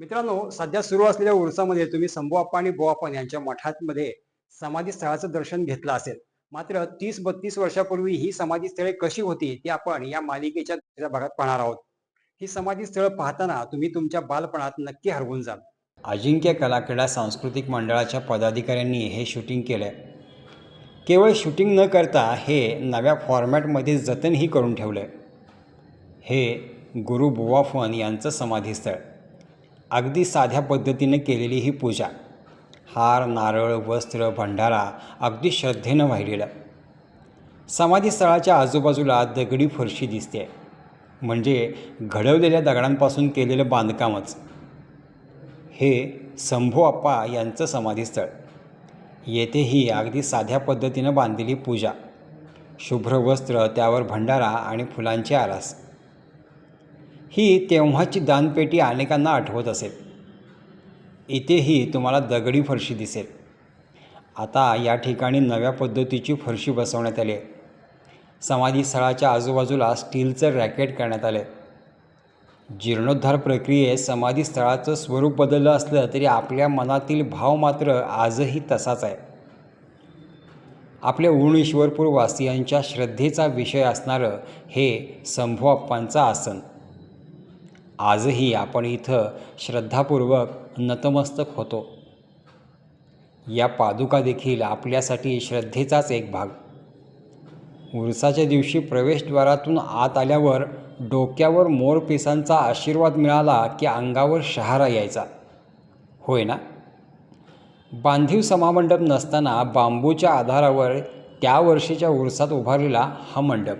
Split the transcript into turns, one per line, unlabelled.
मित्रांनो सध्या सुरू असलेल्या उरसामध्ये तुम्ही संभूआप्पा आणि बोआप्पा यांच्या मठांमध्ये समाधी स्थळाचं दर्शन घेतलं असेल. मात्र तीस बत्तीस वर्षापूर्वी ही समाधी स्थळे कशी होती ती आपण या मालिकेच्या दुसऱ्या भागात पाहणार आहोत. ही समाधी स्थळ पाहताना तुम्ही तुमच्या बालपणात नक्की हरवून जाल.
अजिंक्य कला क्रीडा सांस्कृतिक मंडळाच्या पदाधिकाऱ्यांनी हे शूटिंग केलं आहे केवळ शूटिंग न करता हे नव्या फॉर्मॅटमध्ये जतनही करून ठेवलं आहे हे गुरु बुवाफन यांचं समाधीस्थळ. अगदी साध्या पद्धतीने केलेली ही पूजा. हार नारळ वस्त्र भंडारा अगदी श्रद्धेनं वाहिलेलं. समाधीस्थळाच्या आजूबाजूला दगडी फरशी दिसते. म्हणजे घडवलेल्या दगडांपासून केलेलं बांधकामच. हे शंभू आप्पा यांचं समाधीस्थळ. येथेही अगदी साध्या पद्धतीनं बांधलेली पूजा. शुभ्र वस्त्र त्यावर भंडारा आणि फुलांची आरास. ही तेव्हाची दानपेटी अनेकांना आठवत असेल. इथेही तुम्हाला दगडी फरशी दिसेल. आता या ठिकाणी नव्या पद्धतीची फरशी बसवण्यात आली आहे. समाधीस्थळाच्या आजूबाजूला स्टीलचं रॅकेट करण्यात आलं आहे जीर्णोद्धार प्रक्रियेत समाधी स्थळाचं स्वरूप बदललं असलं तरी आपल्या मनातील भाव मात्र आजही तसाच आहे. आपल्या ऊण ईश्वरपूर वासियांच्या श्रद्धेचा विषय असणारं हे संभूआप्पांचं आसन. आजही आपण इथं श्रद्धापूर्वक नतमस्तक होतो. या पादुका देखील आपल्यासाठी श्रद्धेचाच एक भाग. उरसाच्या दिवशी प्रवेशद्वारातून आत आल्यावर डोक्यावर मोरपिसांचा आशीर्वाद मिळाला की अंगावर शहारा यायचा. होय ना? बांधीव समामंडप नसताना बांबूच्या आधारावर त्या वर्षीच्या उरसात उभारलेला हा मंडप.